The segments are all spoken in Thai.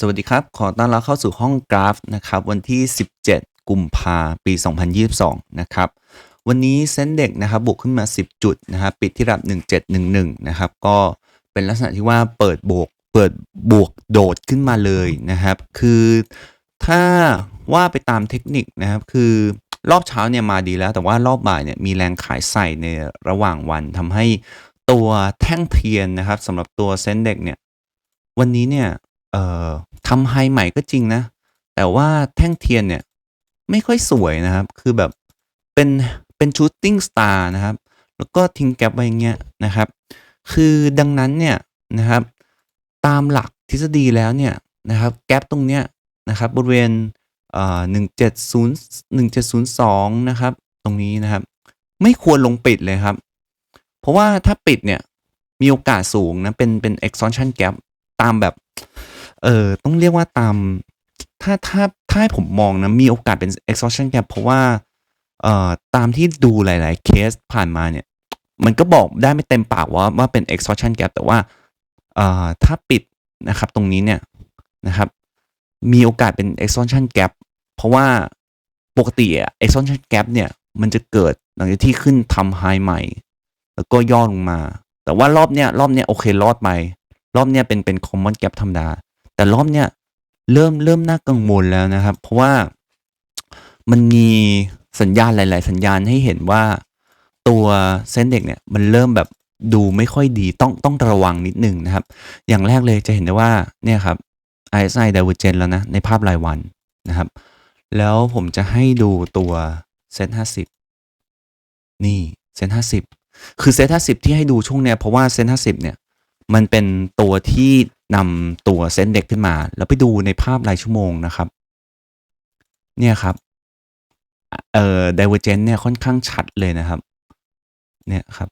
สวัสดีครับ ขอต้อนรับเข้าสู่ห้องกราฟนะครับวันที่ 17 กุมภาปี 2022 นะครับ วันนี้เซ็นเด็กนะครับบวกขึ้นมา 10 จุดนะครับปิดที่ระดับ 1711 นะครับ ก็เป็นลักษณะที่ว่าเปิดบวกเปิดบวกโดดขึ้นมาเลยนะครับ คือถ้าว่าไปตามเทคนิคนะครับ คือรอบเช้าเนี่ยมาดีแล้ว แต่ว่ารอบบ่ายเนี่ยมีแรงขายใส่ในระหว่างวันทำให้ตัวแท่งเทียนนะครับสำหรับตัวเซ็นเด็กเนี่ยวันนี้เนี่ยเอ่อ ทำไฮใหม่ก็จริงนะ แต่ว่าแท่งเทียนเนี่ย ไม่ค่อยสวยนะครับ คือแบบเป็นเป็นชูตติ้งสตาร์นะครับ แล้วก็ทิ้งแกลบไว้อย่างเงี้ยนะครับ คือดังนั้นเนี่ยนะครับ ตามหลักทฤษฎีแล้วเนี่ยนะครับ แกลบตรงเนี้ยนะครับบริเวณเอ่อหนึ่งเจ็ดศูนย์หนึ่งเจ็ดศูนย์สองนะครับ ตรงนี้นะครับ ไม่ควรลงปิดเลยครับ เพราะว่าถ้าปิดเนี่ยมีโอกาสสูงนะ เป็นเป็น exhaustion gap ตามแบบ เออต้องเรียกว่าตาม ถ้าถ้าถ้าให้ผมมองนะ มีโอกาสเป็น exhaustion gap เพราะว่าเอ่อตามที่ดูหลาย ๆ เคสผ่านมาเนี่ย มันก็บอกได้ไม่เต็มปากว่าว่าเป็น exhaustion gap แต่ว่าเอ่อถ้าปิดนะครับตรงนี้เนี่ยนะครับมีโอกาสเป็น exhaustion gap เพราะว่าปกติอะ exhaustion gap เนี่ยมันจะเกิดหลังจากที่ขึ้นทำ high ใหม่ แล้วก็ย่อลงมา แต่ว่ารอบเนี้ยรอบเนี้ยโอเครอดไป รอบเนี้ยเป็นเป็น common gap ธรรมดา แต่รอบเนี้ยเริ่มเริ่มน่ากังวลแล้วนะครับ เพราะว่ามันมีสัญญาณหลาย ๆ สัญญาณให้เห็นว่าตัวเส้นเด็กเนี่ยมันเริ่มแบบดูไม่ค่อยดีต้องต้องระวังนิดนึงนะครับ อย่างแรกเลยจะเห็นได้ว่าเนี่ยครับ RSI divergence แล้วนะ ในภาพรายวันนะครับ แล้วผมจะให้ดูตัวเซ็ตห้าสิบนี่เซ็ตห้าสิบคือเซ็ตห้าสิบที่ให้ดูช่วงเนี้ยเพราะว่าเซ็ตห้าสิบเนี่ย มันเป็นตัวที่ นำตัวเส้นเด็กขึ้นมา แล้วไปดูในภาพรายชั่วโมงนะครับ เนี่ยครับเอ่อ divergence เนี่ยค่อนข้างชัดเลยนะครับ เนี่ยครับ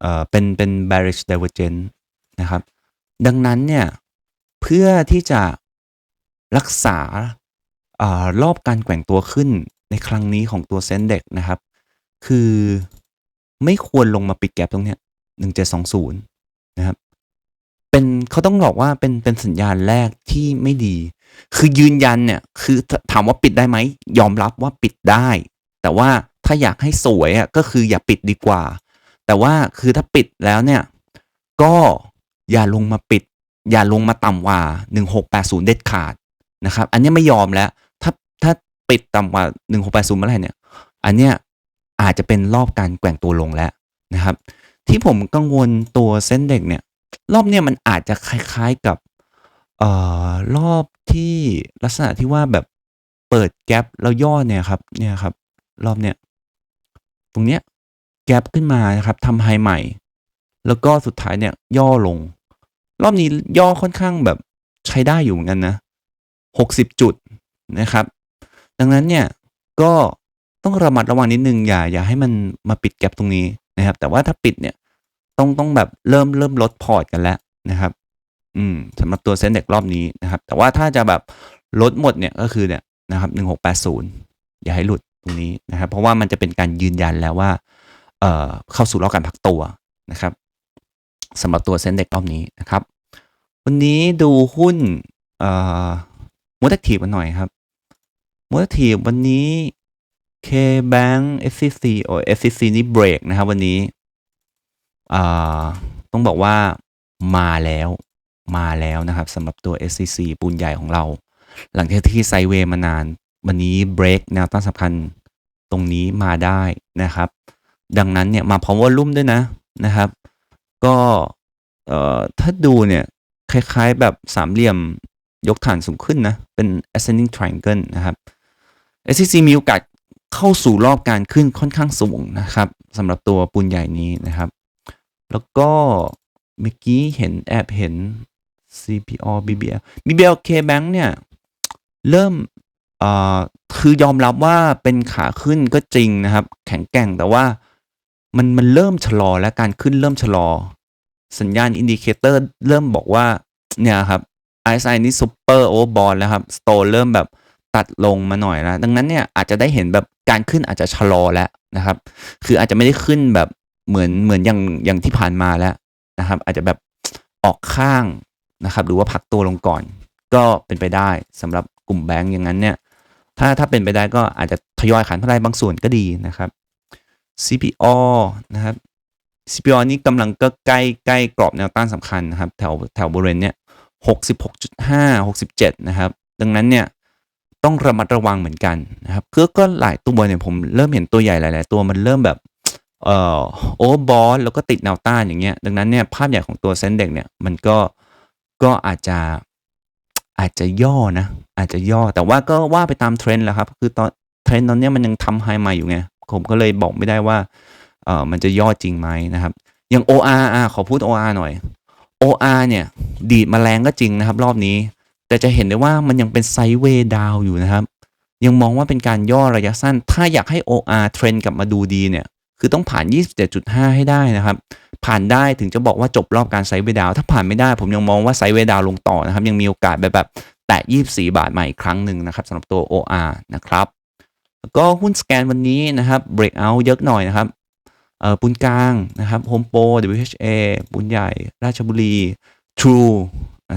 เอ่อเป็นเป็น bearish divergence นะครับ ดังนั้นเนี่ยเพื่อที่จะรักษาอ่ารอบการแกว่งตัวขึ้นในครั้งนี้ของตัวเส้นเด็กนะครับ คือไม่ควรลงมาปิดแกลบตรงเนี้ย1720นะครับ เป็นเขาต้องบอกว่าเป็นเป็นสัญญาณแรกที่ไม่ดี คือยืนยันเนี่ยคือถามว่าปิดได้ไหมยอมรับว่าปิดได้ แต่ว่าถ้าอยากให้สวยอะก็คืออย่าปิดดีกว่า แต่ว่าคือถ้าปิดแล้วเนี่ย ก็อย่าลงมาปิด อย่าลงมาต่ำกว่า 1680 เด็ดขาดนะครับ อันนี้ไม่ยอมแล้ว ถ้าถ้าปิดต่ำกว่า 1680เมื่อไหร่เนี่ย อันเนี้ยอาจจะเป็นรอบการแกว่งตัวลงแล้วนะครับ ที่ผมกังวลตัวเส้นเด็กเนี่ย รอบเนี้ยมันอาจจะคล้ายๆกับเอ่อรอบที่ลักษณะที่ว่าแบบเปิดแกลบแล้วย่อเนี่ยครับเนี่ยครับ รอบเนี้ยตรงเนี้ยแกลบขึ้นมานะครับทำไฮใหม่ แล้วก็สุดท้ายเนี่ยย่อลง รอบนี้ย่อค่อนข้างแบบใช้ได้อยู่เหมือนกันนะหกสิบจุดนะครับ ดังนั้นเนี่ยก็ต้องระมัดระวังนิดนึงอย่าอย่าให้มันมาปิดแกลบตรงนี้นะครับ แต่ว่าถ้าปิดเนี่ย ต้องต้องแบบเริ่มเริ่มลดพอร์ตกันแล้วนะครับ อืมสำหรับตัวเซ็นเด็กรอบนี้นะครับ แต่ว่าถ้าจะแบบลดหมดเนี่ยก็คือเนี่ยนะครับหนึ่งหกแปดศูนย์อย่าให้หลุดตรงนี้นะครับ เพราะว่ามันจะเป็นการยืนยันแล้วว่า เอ่อเข้าสู่รอบการพักตัวนะครับสำหรับตัวเซ็นเด็กรอบนี้นะครับ วันนี้ดูหุ้นเอ่อมูดักทีฟกันหน่อยครับมูดักทีฟวันนี้ K-Bank SCC โอ้ SCC นี่เบรกนะครับ วันนี้ ต้องบอกว่ามาแล้วมาแล้วนะครับสำหรับตัว SCC ปูนใหญ่ของเรา หลังจากที่ไซเวย์มานาน วันนี้เบรกแนวต้านสำคัญตรงนี้มาได้นะครับ ดังนั้นเนี่ยมาพร้อมวอลุ่มด้วยนะนะครับ ก็เอ่อถ้าดูเนี่ยคล้ายๆแบบสามเหลี่ยมยกฐานสูงขึ้นนะ เป็น ascending triangle นะครับ SCC มีโอกาสเข้าสู่รอบการขึ้นค่อนข้างสูงนะครับสำหรับตัวปูนใหญ่นี้นะครับ แล้วก็เมื่อกี้เห็นแอบเห็น CPO BBL BBL K Bank เนี่ยเริ่มคือยอมรับว่าเป็นขาขึ้นก็จริงนะครับ แข็งแกร่งแต่ว่ามันมันเริ่มชะลอและการขึ้นเริ่มชะลอ สัญญาณอินดิเคเตอร์เริ่มบอกว่าเนี่ยครับ RSI นี่ซูเปอร์โอเวอร์บอลแล้วครับสโตเริ่มแบบตัดลงมาหน่อยแล้วดังนั้นเนี่ยอาจจะได้เห็นแบบการขึ้นอาจจะชะลอแล้วนะครับ คืออาจจะไม่ได้ขึ้นแบบ เหมือนเหมือนอย่างอย่างที่ผ่านมาแล้วนะครับ อาจจะแบบออกข้างนะครับ หรือว่าพักตัวลงก่อน ก็เป็นไปได้สำหรับกลุ่มแบงก์อย่างนั้นเนี่ยถ้าถ้าเป็นไปได้ก็อาจจะทยอยขายเท่าไรบางส่วนก็ดีนะครับ CPO นะครับ CPO นี่กำลังก็ใกล้ใกล้กรอบแนวต้านสำคัญนะครับ แถวแถวบริเวณเนี่ย66.5 67 นะครับ ดังนั้นเนี่ยต้องระมัดระวังเหมือนกันนะครับก็ก็หลายตัวเนี่ยผมเริ่มเห็นตัวใหญ่หลาย ๆ ตัวมันเริ่มแบบ เอ่อโอเวอร์บอลแล้วก็ติดแนวต้านอย่างเงี้ย ดังนั้นเนี่ยภาพใหญ่ของตัวเซ็นเด็กเนี่ยมันก็ก็อาจจะอาจจะย่อนะ อาจจะย่อแต่ว่าก็ว่าไปตามเทรนด์แหละครับ คือตอนเทรนด์ตอนเนี้ยมันยังทำไฮใหม่อยู่ไง ผมก็เลยบอกไม่ได้ว่าเออมันจะย่อจริงไหมนะครับ อย่าง OR อะขอพูด OR หน่อย OR เนี่ย ดีดมาแรงก็จริงนะครับ รอบนี้ แต่จะเห็นได้ว่ามันยังเป็นไซด์เวย์ดาวอยู่นะครับ ยังมองว่าเป็นการย่อระยะสั้น ถ้าอยากให้ OR เทรนด์กลับมาดูดีเนี่ย คือต้องผ่าน 27.5 ให้ได้นะครับ ผ่านได้ถึงจะบอกว่าจบรอบการไซด์เวดาว ถ้าผ่านไม่ได้ผมยังมองว่าไซด์เวดาวลงต่อนะครับ ยังมีโอกาสแบบแบบแตะ 24 บาทใหม่อีกครั้งหนึ่งนะครับสำหรับตัว OR นะครับแล้วก็หุ้นสแกนวันนี้นะครับ breakout เยอะหน่อยนะครับเอ่อปุนกลางนะครับ Home Pro WHA ปุนใหญ่ ราชบุรี True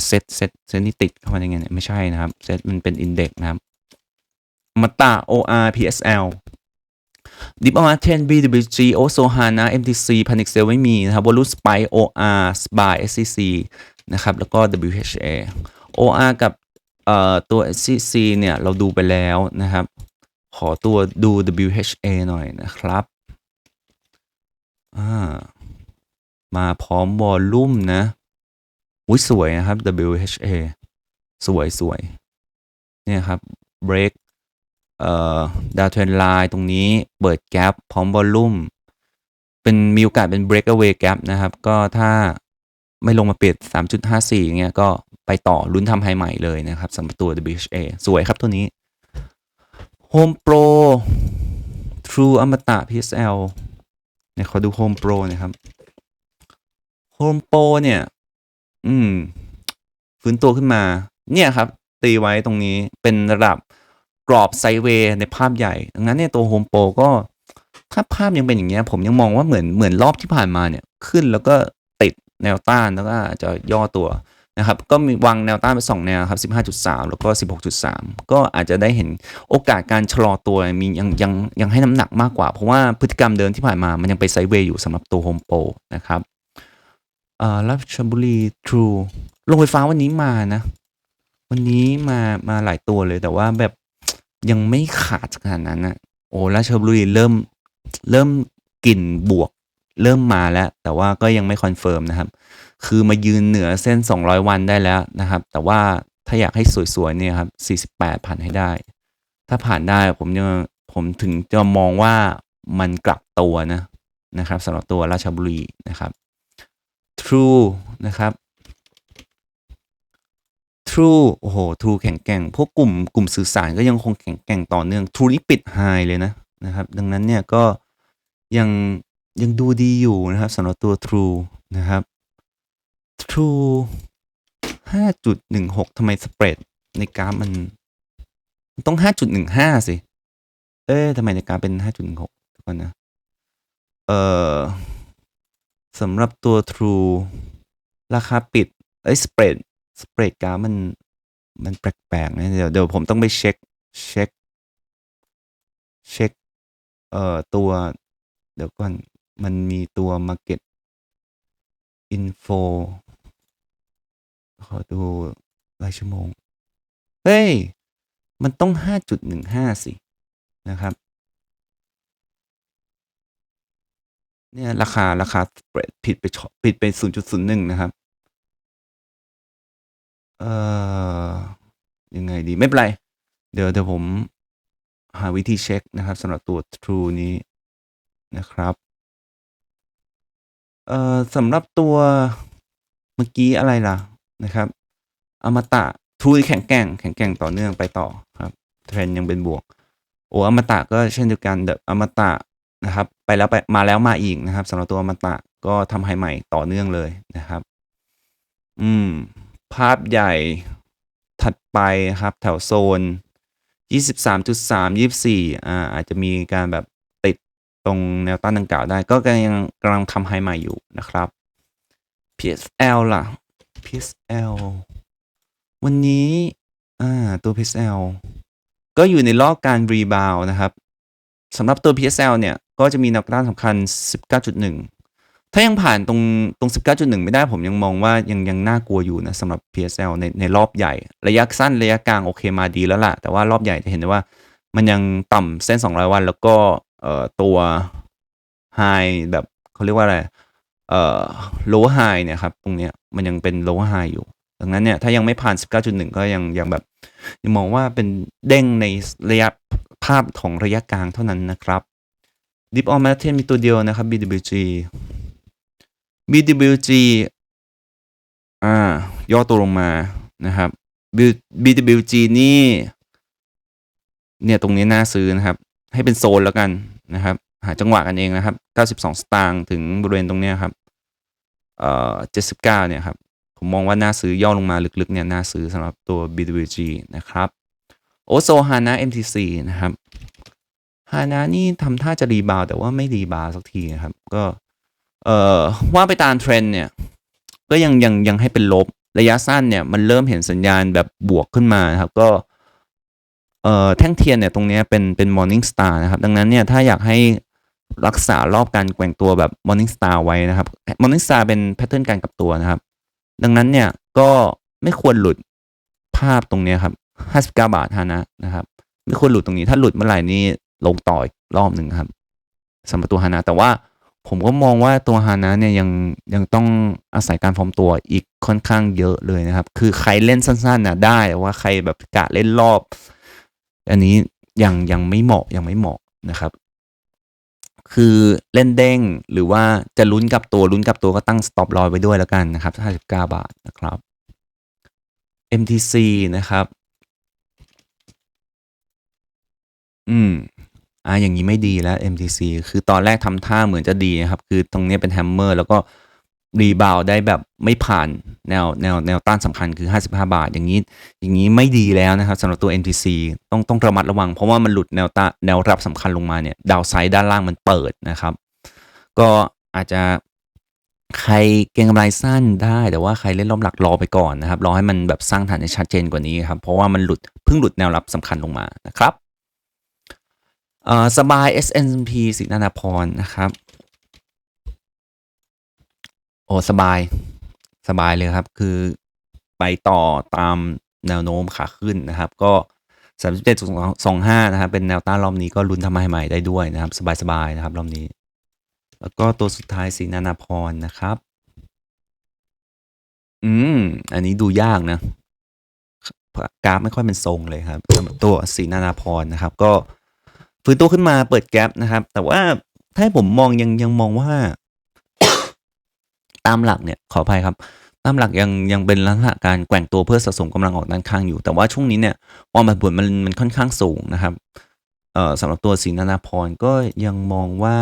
เซตเซตเซตนี่ติดเข้ามาได้ไงเนี่ยไม่ใช่นะครับเซตมันเป็นอินเด็กนะครับมาตา OR PSL ดิฟอัลเทนบออกมา10 BWG Oso Hana MTC Panic Sale ไม่มีนะครับ Volu Spy OR SPY SCC นะครับ แล้วก็ WHA OR กับเอ่อตัว SCC เนี่ย เราดูไปแล้วนะครับ ขอตัวดู WHA หน่อยนะครับอ่ามาพร้อมวอลลุ่มนะอุ้ยสวยนะครับ WHA สวยสวย เนี่ยครับ break เอ่อ ดาวเทรนไลน์ตรงนี้เปิดแก p พร้อมวอลลุ่มเป็นมีโอกาสเป็น breakaway gap นะครับ ก็ถ้าไม่ลงมาเปิด 3.54อย่างเงี้ยก็ไปต่อลุ้นทำไฮใหม่เลยนะครับสำหรับตัว WHA สวยครับตัวนี้ Home Pro True อมตะ PSL เนี่ยขอดู Home Pro นะครับ Home Pro เนี่ย อืมฟื้นตัวขึ้นมา เนี่ยครับ ตีไว้ตรงนี้เป็นระดับ กรอบไซเวย์ในภาพใหญ่ ดังนั้นเนี่ยตัวโฮมโปรก็ถ้าภาพยังเป็นอย่างเงี้ย ผมยังมองว่าเหมือนเหมือนรอบที่ผ่านมาเนี่ยขึ้นแล้วก็ติดแนวต้านแล้วก็อาจจะย่อตัวนะครับ ก็มีวางแนวต้านไปสองแนวครับ 15.3 แล้วก็ 16.3 ก็อาจจะได้เห็นโอกาสการชะลอตัวมียังยังยังให้น้ำหนักมากกว่า เพราะว่าพฤติกรรมเดินที่ผ่านมามันยังไปไซเวย์อยู่สำหรับตัวโฮมโปรนะครับอ่าราชบุรีทรูโรงไฟฟ้าวันนี้มานะ วันนี้มามาหลายตัวเลยแต่ว่าแบบ ยังไม่ขาดขนาดนั้นนะโอ้ราชบุรีเริ่มเริ่มกลิ่นบวก เริ่มมาแล้ว แต่ว่าก็ยังไม่คอนเฟิร์มนะครับ คือมายืนเหนือเส้น 200 วันได้แล้วนะครับ แต่ว่าถ้าอยากให้สวยๆเนี่ยครับ 48 ผ่านให้ได้ ถ้าผ่านได้ผมจะผมถึงจะมองว่ามันกลับตัวนะนะครับสำหรับตัวราชบุรีนะครับ True นะครับ True โอ้โห True แข็งแกร่ง พวกกลุ่มกลุ่มสื่อสารก็ยังคงแข็งแกร่งต่อเนื่อง True นี่ปิดไฮเลยนะนะครับ ดังนั้นเนี่ยก็ยังยังดูดีอยู่นะครับสำหรับตัว True นะครับ True 5.16ทำไมสเปรดในกราฟมันมันต้อง 5.15 สิ เอ๊ะทำไมในกราฟเป็น 5.16ทุกคนนะ เอ่อสำหรับตัว True ราคาปิดเอ้สเปรด สเปรดกราฟมัน มันแปลกๆนะเดี๋ยวเดี๋ยวผมต้องไปเช็ค เช็ค เช็ค เอ่อ ตัว เดี๋ยวก่อน มันมีตัว Market Info ขอดูรายชั่วโมง เฮ้ย มันต้อง 5.15 สิ นะครับ เนี่ย ราคา ราคาสเปรดผิดไปผิดไป 0.01 นะครับ เอ่อยังไงดีไม่เป็นไร เดี๋ยวเดี๋ยวผมหาวิธีเช็คนะครับสำหรับตัว True นี้นะครับเอ่อสำหรับตัวเมื่อกี้อะไรล่ะนะครับ อมตะ True แข็งแกร่งแข็งแกร่งต่อเนื่องไปต่อครับเทรนยังเป็นบวกโออมตะก็เช่นเดียวกันเดอมตะนะครับ ไปแล้วไปมาแล้วมาอีกนะครับสำหรับตัวอมตะก็ทำไฮใหม่ต่อเนื่องเลยนะครับ อืม ภาพใหญ่ถัดไปครับ แถวโซน 23.3 24 อ่า อาจจะมีการแบบติดตรงแนวต้านดังกล่าวได้ ก็ยังกำลังทำไฮใหม่อยู่นะครับ PSL ล่ะ PSL วันนี้ อ่า ตัว PSL ก็อยู่ในรอบการรีบาวนะครับสำหรับตัว PSL เนี่ย ก็จะมีแนวต้านสำคัญ 19.1 ถ้ายังผ่านตรงตรง 19.1 ไม่ได้ผมยังมองว่ายังยังน่ากลัวอยู่นะสำหรับ PSL ในในรอบใหญ่ ระยะสั้นระยะกลางโอเคมาดีแล้วล่ะ แต่ว่ารอบใหญ่จะเห็นได้ว่า มันยังต่ำเส้น 200 วัน แล้วก็เอ่อตัว High แบบเขาเรียกว่าอะไรเอ่อ lower high เนี่ยครับ ตรงเนี้ยมันยังเป็น lower high อยู่ ดังนั้นเนี่ยถ้ายังไม่ผ่าน 19.1 ก็ยังยังแบบยังมองว่าเป็นเด้งในระยะภาพของระยะกลางเท่านั้นนะครับ Dip on Mountain มีตัวเดียวนะครับ BWG BWG อ่าย่อตัวลงมานะครับ B- BWG นี่เนี่ยตรงนี้น่าซื้อนะครับ ให้เป็นโซนแล้วกันนะครับ หาจังหวะกันเองนะครับ 92 สตางค์ถึงบริเวณตรงเนี้ยครับเอ่อ79 เนี่ยครับ ผมมองว่าน่าซื้อย่อลงมาลึกๆเนี่ยน่าซื้อสำหรับตัว BWG นะครับโอโซฮานะ MTC นะครับฮานะนี่ทำท่าจะรีบาวแต่ว่าไม่รีบาวสักทีนะครับ ก็ เอ่อว่าไปตามเทรนเนี่ยก็ยังยังยังให้เป็นลบระยะสั้นเนี่ยมันเริ่มเห็นสัญญาณแบบบวกขึ้นมานะครับก็เอ่อแท่งเทียนเนี่ยตรงนี้เป็นเป็น Morning Star นะครับดังนั้นเนี่ยถ้าอยากให้รักษารอบการแกว่งตัวแบบ Morning Star ไว้นะครับ Morning Star เป็นแพทเทิร์นการกลับตัวนะครับ ดังนั้นเนี่ยก็ไม่ควรหลุดภาพตรงนี้ครับ59 บาทฮานะนะครับ ไม่ควรหลุดตรงนี้ถ้าหลุดเมื่อไหร่นี่ลงต่ออีกรอบหนึ่งครับสำหรับตัวฮานะแต่ว่า ผมก็มองว่าตัวฮานะเนี่ยยังยังต้องอาศัยการฟอร์มตัวอีกค่อนข้างเยอะเลยนะครับ คือใครเล่นสั้นๆน่ะได้แต่ว่าใครแบบกะเล่นรอบ อันนี้ยังยังไม่เหมาะยังไม่เหมาะนะครับ คือเล่นเด้งหรือว่าจะลุ้นกับตัวลุ้นกับตัวก็ตั้งสต็อปลอยไว้ด้วยแล้วกันนะครับ59 บาทนะครับ MTC นะครับ อืม อ่าอย่างนี้ไม่ดีแล้ว MTC คือตอนแรกทำท่าเหมือนจะดีนะครับ คือตรงนี้เป็นแฮมเมอร์แล้วก็รีบาวได้แบบไม่ผ่านแนวแนวแนวต้านสำคัญคือ 55 บาท อย่างนี้ อย่างนี้ไม่ดีแล้วนะครับสำหรับตัว MTC ต้องต้องระมัดระวัง เพราะว่ามันหลุดแนวต้านแนวรับสำคัญลงมาเนี่ยดาวไซด์ด้านล่างมันเปิดนะครับ ก็อาจจะใครเก็งกำไรสั้นได้ แต่ว่าใครเล่นรอบหลักรอไปก่อนนะครับ รอให้มันแบบสร้างฐานให้ชัดเจนกว่านี้ครับ เพราะว่ามันหลุดเพิ่งหลุดแนวรับสำคัญลงมานะครับ สบาย SNP สินานาพรนะครับ โอ้สบาย สบายเลยครับ คือไปต่อตามแนวโน้มขาขึ้นนะครับ ก็37.25นะครับ เป็นแนวต้านรอบนี้ก็ลุ้นทำให้ใหม่ได้ด้วยนะครับ สบายๆนะครับ รอบนี้ แล้วก็ตัวสุดท้ายสีนานาพรนะครับ อืม อันนี้ดูยากนะ กราฟไม่ค่อยเป็นทรงเลยครับสำหรับตัวสีนานาพรนะครับ ก็ ฟื้นตัวขึ้นมาเปิดแกลบนะครับ แต่ว่าถ้าผมมองยังยังมองว่า ตามหลักเนี่ยขออภัยครับ ตามหลักยังยังเป็นลักษณะการแกว่งตัวเพื่อสะสมกำลังออกด้านข้างอยู่ แต่ว่าช่วงนี้เนี่ยความผันผวนมันมันค่อนข้างสูงนะครับเอ่อสำหรับตัวสีนานาพรก็ยังมองว่า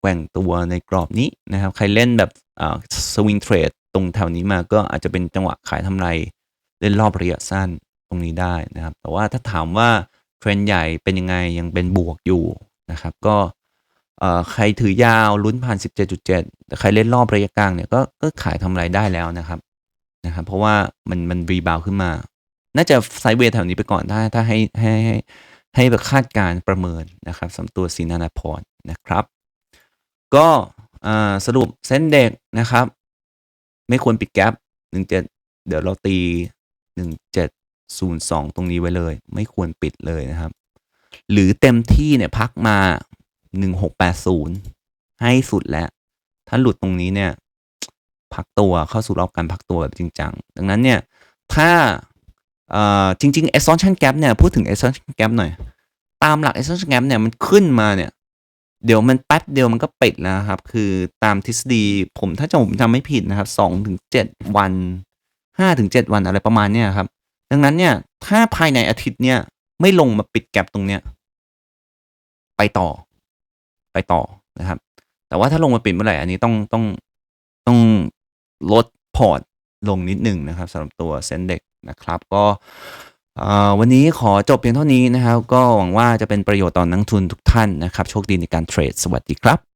แกว่งตัวในกรอบนี้นะครับ ใครเล่นแบบอ่าสวิงเทรดตรงแถวนี้มาก็อาจจะเป็นจังหวะขายทำไรเล่นรอบระยะสั้นตรงนี้ได้นะครับ แต่ว่าถ้าถามว่า เทรนใหญ่เป็นยังไงยังเป็นบวกอยู่นะครับ ก็ใครถือยาวลุ้นผ่าน 17.7แต่ใครเล่นรอบระยะกลางเนี่ยก็ก็ขายทำไรได้แล้วนะครับนะครับ เพราะว่ามันมันรีบาวขึ้นมา น่าจะไซด์เวย์แถวนี้ไปก่อนถ้าถ้าให้ให้ให้ให้แบบคาดการประเมินนะครับสำหรับตัวซีนานาพรนะครับ ก็สรุปเส้นเด็กนะครับ ไม่ควรปิดแกลบ17 เดี๋ยวเราตี 17 02 ตรงนี้ไว้เลย ไม่ควรปิดเลยนะครับ หรือเต็มที่เนี่ยพักมา 1680 ให้สุดแล้ว ถ้าหลุดตรงนี้เนี่ย พักตัวเข้าสู่รอบการพักตัวแบบจริงจัง ดังนั้นเนี่ย ถ้าจริงๆ exhaustion gap เนี่ย พูดถึง exhaustion gap หน่อย ตามหลัก exhaustion gap เนี่ยมันขึ้นมาเนี่ย เดี๋ยวมันแป๊บเดียวมันก็ปิดแล้วครับ คือตามทฤษฎีผมถ้าจำผมจำไม่ผิดนะครับสองถึงเจ็ดวันห้าถึงเจ็ดวันอะไรประมาณเนี้ยครับ ดังนั้นเนี่ย ถ้าภายในอาทิตย์เนี่ย ไม่ลงมาปิดแก็บตรงเนี้ย ไปต่อ ไปต่อนะครับ แต่ว่าถ้าลงมาปิดเมื่อไหร่อันนี้ต้องต้องต้องลดพอร์ตลงนิดหนึ่งนะครับสำหรับตัวเซนเด็กนะครับ ก็วันนี้ขอจบเพียงเท่านี้นะครับ ก็หวังว่าจะเป็นประโยชน์ต่อนักทุนทุกท่านนะครับ โชคดีในการเทรด สวัสดีครับ